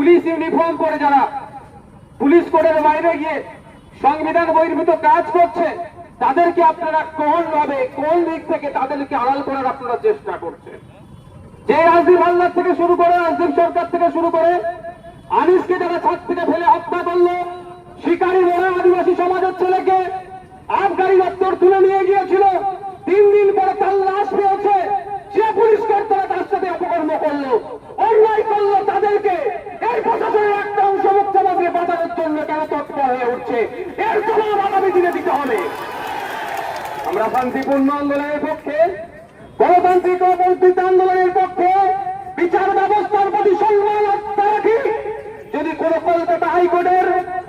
Police uniform পরে যারা police কোডের বাইরে গিয়ে সংবিধান বহির্ভূত কাজ করছে, তাদেরকে আপনারা কোন ভাবে কোন দিক থেকে তাদেরকে আড়াল করার আপনারা চেষ্টা করছেন। যে রাজদীপ হালদার থেকে শুরু করে রাজদীপ সরকার থেকে শুরু করে আনিসকে যারা ছাদ থেকে ফেলে হত্যা করল, শিকারী বড় আদিবাসী সমাজের ছেলেকে আবগারি দপ্তর তুলে নিয়ে গিয়েছিল, তিন দিন পরে তার লাশ পেয়েছে, সে পুলিশ কর্তারা তার সাথে অপকর্ম করল অন্যায় করল তাদেরকে এই প্রশাসনের একটা অংশ বাঁচানোর জন্য কেন তৎপর হয়ে উঠছে? এর জবাব আগামী দিনে দিতে হবে। আমরা শান্তিপূর্ণ আন্দোলনের পক্ষে, গণতান্ত্রিক বৌদ্ধিক আন্দোলনের পক্ষে বিচার ব্যবস্থার প্রতি সম্মান রাখি। যদি কোন কলকাতা হাইকোর্টের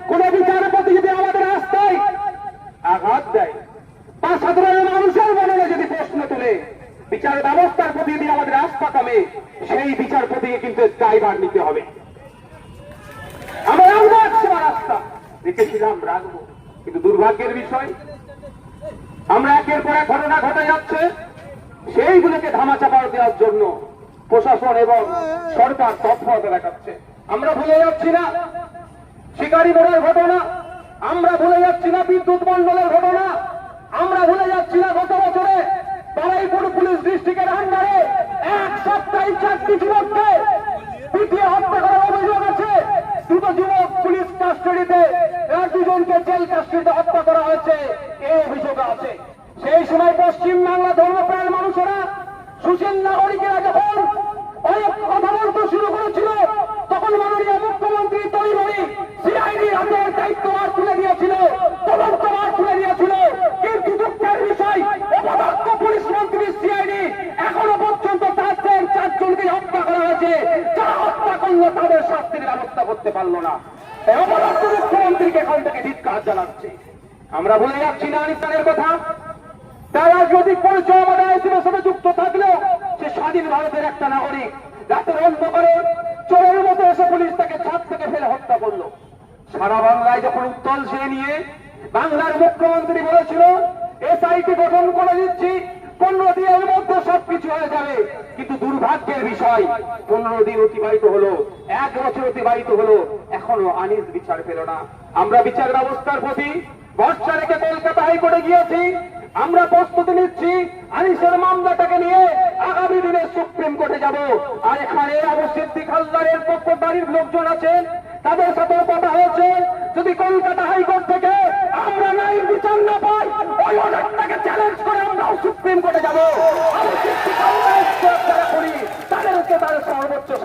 কোন বিচারপতি যদি আমাদের রাস্তায় আঘাত দেয় বা সাধারণ মানুষের মনে যদি প্রশ্ন তুলে, বিচার ব্যবস্থার প্রতি যদি আমাদের আস্থা কমে, সেই বিচারপতিকে কিন্তু দায়ভার নিতে হবে আমরা রাখব একশো রাস্তা রেখেছিলাম রাখব। কিন্তু দুর্ভাগ্যের বিষয়, আমরা একের পর এক ঘটনা ঘটে যাচ্ছে। সেইগুলোকে ধামাচাপা দেওয়ার জন্য প্রশাসন এবং সরকার তৎপরতা দেখাচ্ছে। আমরা ভুলে যাচ্ছি না, শিকারী মোড়ের ঘটনা, আমরা ভুলে যাচ্ছি না, বিদ্যুৎ মন্ডলের ঘটনা, আমরা ভুলে যাচ্ছি না, গত বছরে বারাইপুর পুলিশ ডিস্ট্রিক্টের আন্ডারে এক সপ্তাহে চারটি যুবককে পিটিয়ে হত্যা করার অভিযোগ আছে। দুটো যুবক পুলিশ কাস্টডিতে এক দুজনকে জেল কাস্টডিতে হত্যা করা হয়েছে এই অভিযোগ আছে সেই সময় পশ্চিম বাংলা ধর্মপ্রাণ মানুষেরা সুশীল নাগরিকেরা যখন অনেক কথা বলতে শুরু করেছিল তখন মাননীয় মুখ্যমন্ত্রী তৈরি সিআইডি হাতের দায়িত্বভার তুলে দিয়েছিল তদন্তভার তুলে দিয়েছিল কিন্তু দুঃখের বিষয় অপদস্থ পুলিশ মন্ত্রী সিআইডি এখনও পর্যন্ত তাদের চারজনকে হত্যা করা হয়েছে যারা হত্যা করল তাদের শাস্তির ব্যবস্থা করতে পারল না। মুখ্যমন্ত্রীকে এখান থেকে ধিক্কার জানাচ্ছে। আমরা ভুলে যাচ্ছি না আনিস্তানের কথা। তারা যদি পরিচয় আমাদের আইসিনের সাথে যুক্ত থাকলেও সে স্বাধীন ভারতের একটা নাগরিক। রাতের অন্ধকারে চোরের মতো এসে পুলিশ তাকে ছাদ থেকে ফেলে হত্যা করল। সারা বাংলায় যখন উত্তল সে নিয়ে বাংলার মুখ্যমন্ত্রী বলেছিল, এসআইটি গঠন করে দিচ্ছি, পনেরো দিনের মধ্যে সবকিছু হয়ে যাবে। কিন্তু দুর্ভাগ্যের বিষয়, পনেরো দিন অতিবাহিত হলো, এক বছর অতিবাহিত হলো, এখনও আনিস বিচার পেল না। আমরা বিচার ব্যবস্থার প্রতি ভরসা রেখে কলকাতা হাইকোর্টে গিয়েছি, আমরা প্রস্তুতি নিচ্ছি, আনিসের মামলাটাকে নিয়ে আগামী দিনে সুপ্রিম কোর্টে যাব। আর এখানে আবু সিদ্দিক হালদারের পক্ষধারীর লোকজন আছেন, তাদের সাথে কথা হয়েছে। যদি কলকাতা হাইকোর্ট থেকে আমরা নাই বিচার না পাই, ওই অর্ডারটাকে চ্যালেঞ্জ করে আমরাও সুপ্রিম কোর্টে যাব। আবু সিদ্দিক হালদার যারা করি তাদেরকে তাদের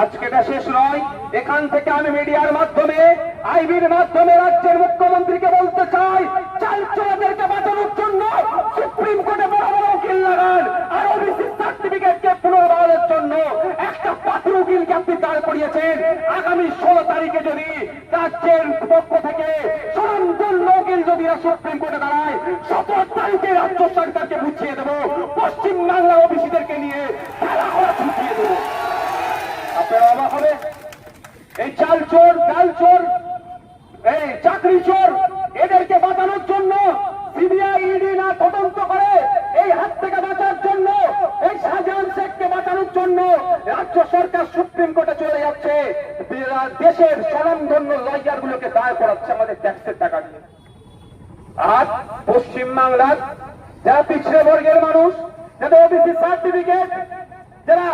আজকে এটা শেষ নয়। এখান থেকে আমি মিডিয়ার মাধ্যমে, আইবির মাধ্যমে রাজ্যের মুখ্যমন্ত্রীকে বলতে চাই চাল চোরাদেরকে বাঁচানোর জন্য সুপ্রিম কোর্টে বড় বড় উকিল লাগান, আর ওবিসি সার্টিফিকেটকে পুনর্বহালের জন্য একটা পাথর উকিলকে আপনি দাঁড় করিয়েছেন। আগামী ষোলো তারিখে যদি রাজ্যের পক্ষ থেকে সরঞ্জন উকিল যদি সুপ্রিম কোর্টে দাঁড়ায় সতেরো তারিখে রাজ্য সরকারকে বুঝিয়ে দেবো। পশ্চিম বাংলা ওবিসিদেরকে নিয়ে খেলা করা আপনারা হবে। এই চাল চোর, ডাল চোর, এই চাকরি চোর, এদেরকে বাঁচানোর জন্য সিবিআই ইডি না তদন্ত করে, এই হাত থেকে বাঁচার জন্য, এই শাহজাহান শেখকে বাঁচানোর জন্য রাজ্য সরকার সুপ্রিম কোর্টে চলে যাচ্ছে। দেশের স্বনামধন্য লয়ার গুলোকে দায় করাচ্ছে আমাদের ট্যাক্সের টাকা দিয়ে আর পশ্চিম বাংলার যারা পিছিয়ে বর্গের মানুষ, যাদের ওবিসি সার্টিফিকেট যারা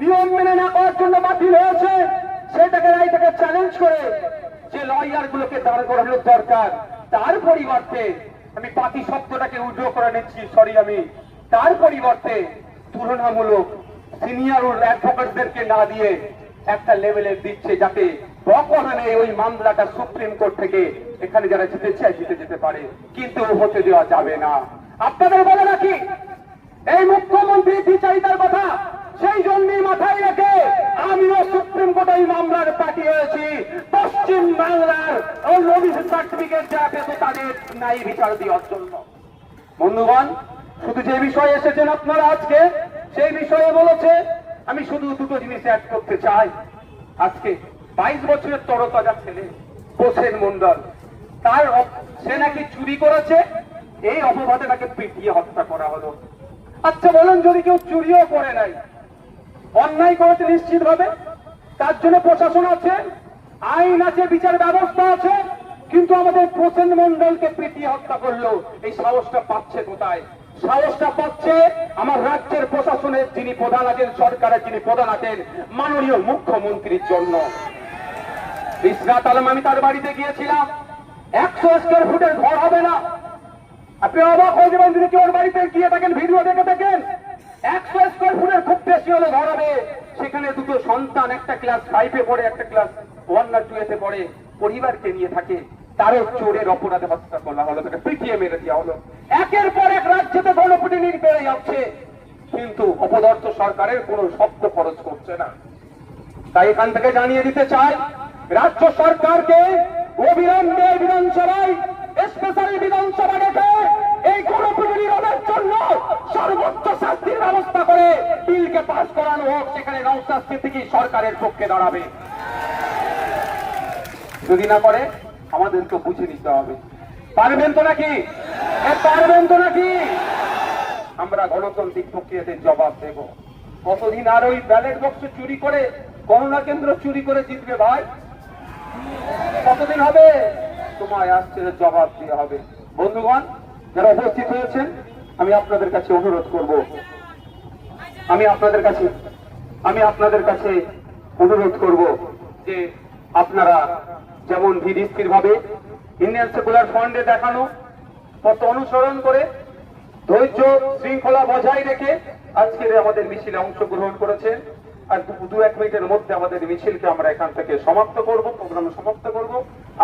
নিয়ম মেনে না করার জন্য বাতিল হয়েছে। সেটাকে রায়টাকে চ্যালেঞ্জ করে যে লয়ার গুলোকে দাঁড় করানো দরকার। তার পরিবর্তে আমি পাতি শব্দটাকে উড্র করে নিচ্ছি সরি আমি। তার পরিবর্তে তুলনামূলক সিনিয়র অ্যাডভোকেটদেরকে না দিয়ে একটা লেভেলের দিচ্ছে যাতে বকরণে ওই মামলাটা সুপ্রিম কোর্ট থেকে এখানে যারা জিতে চায়, জিতে যেতে পারে। কিন্তু হতে দেওয়া যাবে না। আপনাদের বলে রাখি, এই মুখ্যমন্ত্রী বিচারিতার কথা সেই জন্যই মাথায় রেখে আমিও সুপ্রিম কোর্টে এই মামলার পার্টি হয়েছি। পশ্চিম বাংলার ওই পুলিশ সার্টিফিকেট দেওয়া পেত তাদের ন্যায় বিচার দেওয়ার জন্য। বন্ধুগণ, শুধু যে বিষয়ে এসেছেন আপনারা আজকে, সেই বিষয়ে বলেছে, আমি শুধু দুটো জিনিস অ্যাড করতে চাই। আজকে বাইশ বছরের তরতাজা ছেলে, হোসেন মন্ডল। তার সে নাকি চুরি করেছে? এই অপবাদে তাকে পিটিয়ে হত্যা করা হলো। আচ্ছা বলুন, যদি কেউ চুরিও করে নাই অন্যায় করেছে নিশ্চিত ভাবে তার জন্য প্রশাসন আছে, আইন আছে, বিচার ব্যবস্থা আছে, কিন্তু আমাদের প্রসেন মন্ডলকে পিটিয়ে হত্যা করল। এই সাহসটা পাচ্ছে কোথায়? সাহসটা পাচ্ছে আমার রাজ্যের প্রশাসনের যিনি প্রধান আছেন, সরকারের যিনি প্রধান আছেন, মাননীয় মুখ্যমন্ত্রীর জন্য। ইসরাত আলম, আমি তার বাড়িতে গিয়েছিলাম। একশো স্কোয়ার ফুটের ঘর হবে না। আপনি অবাক হয়ে যাবেন যদি কেউ বাড়িতে গিয়ে থাকেন, ভিডিও দেখে থাকেন? একশো স্কোয়ার ফুটের খুব বেশি হলে ঘর হবে সেখানে দুটো সন্তান, একটা ক্লাস ফাইভে পড়ে, একটা ক্লাস ওয়ান পড়ে, পরিবারকে নিয়ে থাকে। তারও চোরের অপরাধে হত্যা করা হলো তাকে পিটিয়ে মেরে দেওয়া হলো। একের পর এক বেড়ে যাচ্ছে। কিন্তু অপদার্থ সরকারের কোনো শব্দ খরচ করছে না। তাই এখান থেকে জানিয়ে দিতে চাই, রাজ্য সরকারকে অবিলম্বে বিধানসভায় স্পেশাল বিধানসভা ডেকে এই গণপিটুনি রোধের জন্য সর্বোচ্চ শাস্তির ব্যবস্থা করে বিলকে পাশ করানো সেখানে নৌশাস্তি সিদ্দিকী সরকারের পক্ষে দাঁড়াবে। যদি না করে, আমাদেরকে বুঝে নিতে হবে। পারবেন তো নাকি? পারবেন তো নাকি? আমরা গণতান্ত্রিক প্রক্রিয়াতে জবাব দেব। কতদিন আর ওই ব্যালেট বক্স চুরি করে, গণনা কেন্দ্র চুরি করে জিতবে ভাই? কতদিন হবে? তোমায় আসছে জবাব দিয়ে হবে। বন্ধুগণ, যারা উপস্থিত হয়েছেন, আমি আপনাদের কাছে অনুরোধ করব। আমি আপনাদের কাছে আমি আপনাদের কাছে অনুরোধ করব যে আপনারা যেমন ধীর ভাবে ইন্ডিয়ান সেকুলার ফ্রন্টে দেখানো, পথ অনুসরণ করে ধৈর্য শৃঙ্খলা বজায় রেখে আজকের আমাদের মিছিলে অংশগ্রহণ করেছেন। আর দু এক মিনিটের মধ্যে আমাদের মিছিলকে আমরা এখান থেকে সমাপ্ত করব, প্রোগ্রাম সমাপ্ত করব।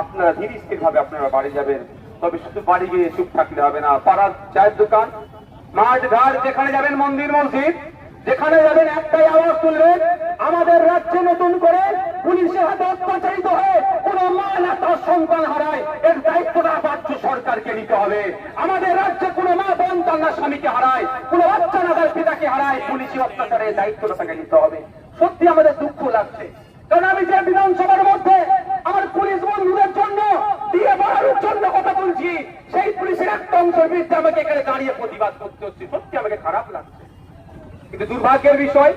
আপনারা ধীর স্থির ভাবে আপনারা বাড়ি যাবেন। তবে শুধু বাড়ি গিয়ে চুপ থাকলে হবে না, পাড়ার চায়ের দোকান, মাঠ, ঘাট যেখানে যাবেন মন্দির, মসজিদ যেখানে যাবেন, একটাই আওয়াজ তুলবেন। আমাদের রাজ্যে নতুন করে পুলিশের হাতে অত্যাচারিত হয়ে কোন মা না তার সন্তান হারায়। এর দায়িত্বটা রাজ্য সরকারকে নিতে হবে। আমাদের রাজ্যে কোনো মা বোন তার না স্বামীকে হারায়, কোন বাচ্চা না তার পিতাকে হারায়, পুলিশি অত্যাচারের দায়িত্বটা তাকে নিতে হবে। সত্যি আমাদের দুঃখ লাগছে। কারণ আমি যে বিধানসভার মধ্যে আমার পুলিশ বন্ধুদের জন্য, দিয়ে বাড়ানোর জন্য কথা বলছি, সেই পুলিশের একটা অংশের বিরুদ্ধে আমাকে এখানে দাঁড়িয়ে প্রতিবাদ করতে হচ্ছে। সত্যি আমাকে খারাপ লাগছে। কিন্তু দুর্ভাগ্যের বিষয়,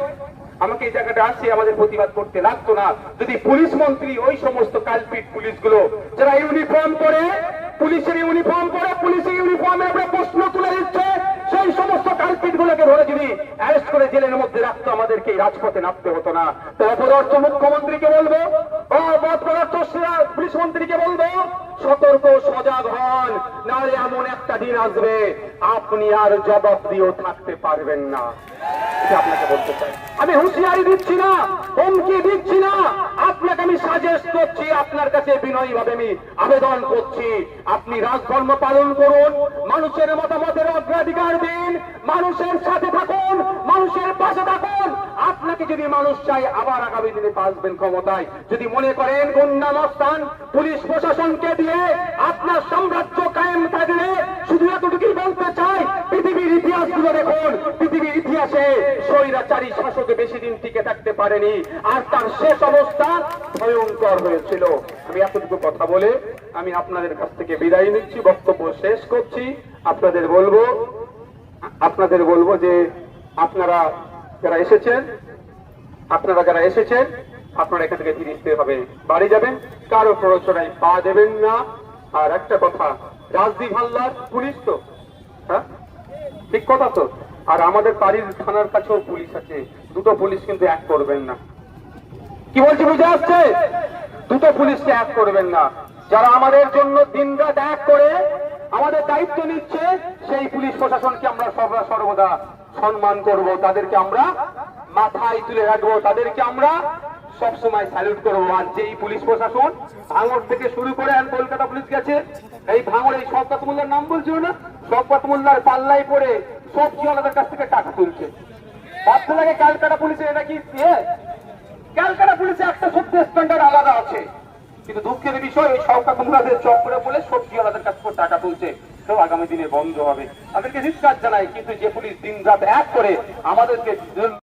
আমাকে এই জায়গাটা আসছে আমাদের প্রতিবাদ করতে লাগতো না। যদি পুলিশ মন্ত্রী ওই সমস্ত কালপিট পুলিশগুলো, যারা ইউনিফর্ম পরে, পুলিশের ইউনিফর্ম পরে, পুলিশের ইউনিফর্মে আমরা প্রশ্ন তুলে দিচ্ছে, সেই সমস্ত কালপিট গুলোকে ধরে যদি অ্যারেস্ট করে জেলের মধ্যে রাখতো, আমাদেরকে রাজপথে নামতে হতো না। তো অপদার্থ মুখ্যমন্ত্রীকে বলব অপদার্থ পুলিশ মন্ত্রীকে বলব, সতর্ক সজাগ হন, নাহলে এমন একটা দিন আসবে, আপনি আর জবাব দিয়েও থাকতে পারবেন না। আমি হুঁশিয়ারি দিচ্ছি না, হুমকি দিচ্ছি না। আপনাকে আমি সাজেস্ট করছি, আপনার কাছে বিনয়ী ভাবে আমি আবেদন করছি। আপনি রাজধর্ম পালন করুন, মানুষের মতামতের অগ্রাধিকার দিন, মানুষের সাথে থাকুন, মানুষের পাশে থাকুন আপনাকে যদি মানুষ চাই আবার আগামী দিনে আসবেন ক্ষমতায়। যদি মনে করেন গুন্ডা মস্তান, পুলিশ প্রশাসনকে দিয়ে আপনার সাম্রাজ্য কায়েম থাকলে শুধু এতটুকুই বলতে চাই, পৃথিবীর ইতিহাসগুলো দেখুন। পৃথিবীর ইতিহাসে স্বৈরাচারী শাসকে বেশি দিন টিকে থাকতে পারেনি, আর তার শেষ অবস্থা ভয়ঙ্কর হয়েছিল। আমি এতটুকু কথা বলে আমি আপনাদের কাছ থেকে বিদায় নিচ্ছি, বক্তব্য শেষ করছি। আপনাদের বলব আপনাদের বলব যে আপনারা যারা এসেছেন আপনারা যারা এসেছেন, আপনারা এখান থেকে ধীরে ভাবে বাড়ি যাবেন, কারও প্ররোচনায় পা দেবেন না। আর একটা কথা, রাজদীপ হাল্লার পুলিশ তো। হ্যাঁ? ঠিক কথা তো। আর আমাদের বাড়ির থানার কাছেও পুলিশ আছে। দুটো পুলিশ কিন্তু এক করবেন না। কি বলছি, বুঝে আসছে? দুটো পুলিশকে এক করবেন না। যারা আমাদের জন্য দিনরাত এক করে আমাদের দায়িত্ব নিচ্ছে, সেই পুলিশ প্রশাসনকে আমরা সর্বদা সম্মান করব, তাদেরকে আমরা মাথায় তুলে রাখব, তাদেরকে আমরা সবসময় স্যালুট করব। আর যেই পুলিশ প্রশাসন ভাঙড় থেকে শুরু করে আর কলকাতা পুলিশ গেছে, এই ভাঙড় এই শওকত মোল্লার নাম বলছিল না? শওকত মোল্লার পাল্লায় পড়ে সবজিওয়ালাদের কাছ থেকে টাকা তুলছে। ভাবতে লাগে ক্যালকাটা পুলিশে এটা কি ক্যালকাটা পুলিশে একটা সত্য স্ট্যান্ডার্ড আলাদা আছে। কিন্তু দুঃখের বিষয় ওই সরকার তোমরাদের চক্করে বলে সবজিওয়ালাদের কাছ থেকে টাকা তুলছে। তো আগামী দিনে বন্ধ হবে। তাদেরকে রিস্কার জানাই, কিন্তু যে পুলিশ দিন রাত এক করে আমাদেরকে